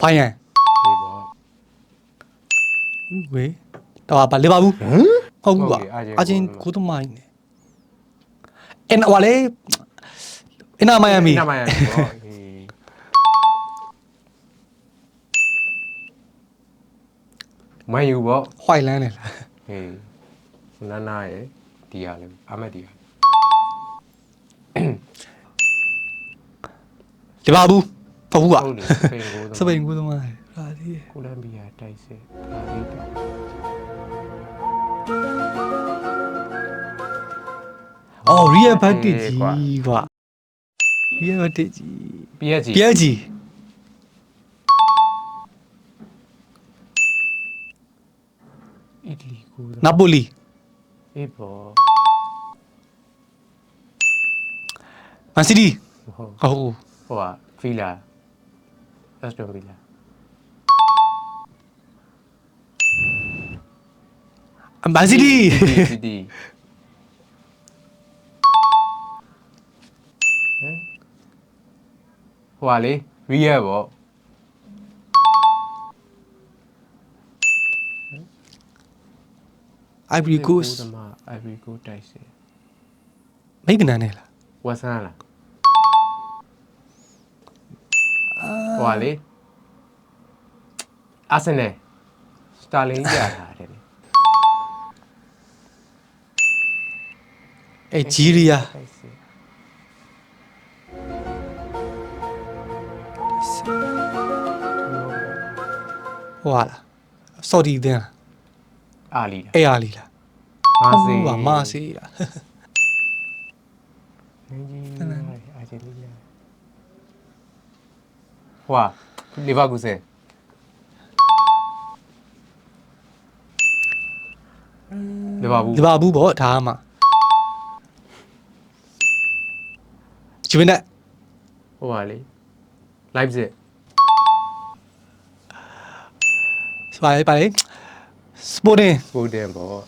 ဘိုင်ယန်ဒီပေါ့ ဝေးတော့ပါလီဗာပူးဟမ်ဟုတ်ဘူးကွာဟုတ်ကဲ့အာအာဂျဂျင်င်ကိုသမိုင်းနေအင်ဟိုလေအင်နာမိုင်ယာမီနမယန်ပေါ့ဟေးမန်ယူပေါ့ဟွိုင်လန်းလေလားဟေးနာနာရဲ့ဒီဟာလေအမက်ဒီဟာလီဗာပူးဟုတ်ဘူး ကွာဟုတ်တယ်စပိန်ကိုစပိန်ကိုသမိုင်းဟာဒီကိုလံဘီယာတိုက်စစ်ဒါလေးတော့အော်ရီယယ်ဘတ်တစ်အေးကြီးကွာကွာရီယယ်ဘတ်တစ်ကြီး PSG ပြဲကြီးအီတလီကိုနာပိုလီအေးပေါ့မန်စီးတီးဟုတ်ဟုတ်ဟိုဟာဖီလာ အက်စတွန်ဗီလာမန်စီးတီးစီတီဟမ်ဟိုဟာလေရီယယ်ပေါ့အိုင်ဗရီကိုစ်သမားအိုင်ဗရီကိုတိုက်စစ်မိကနန်နဲ့လားဝက်ဆန်လား ဟိုဟာလေအာဆင်နယ်စတာလင်ကြီးရထားတယ်လေအဲဂျီးရီးယားတိုက်စစ်ဟိုဟာလားဆော်ဒီတင်းလားအာလီလားအေအာလီလားမာစေဟုတ်ပါမာစီလားနင်းကြီးအာဂျင်တီးနာ ဟွာလီဗာပူးဆယ်လီဗာပူးလီဗာပူးပေါ့ဒါမှဂျူဗင်တက်ဟိုပါလေလိုက်ဇစ်စပါလေပါလေစပိုတင်စပိုတင်ပေါ့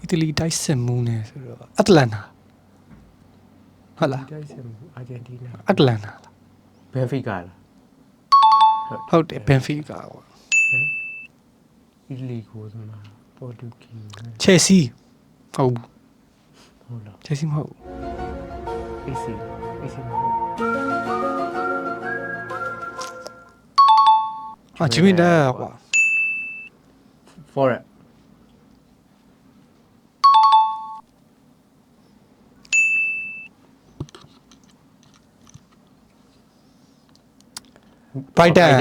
အီတလီတိုက်စစ်မှုနဲ့ဆိုတော့အတလန်နာ ဟုတ်လားတိုက်စစ်မှုအာဂျင်တီးနာအတလန်နာဘန်ဖီကာလားဟုတ်တယ်ဘန်ဖီကာပေါ့အီတလီကိုသမားပေါ်တူဂီချယ်ဆီဟုတ်ဘူးဟုတ်လားချယ်ဆီမဟုတ်ဘူးအေးစီအေးစီအာဂျူဗင်တက်ကွာဖော်ရက်ဘရို က်တန်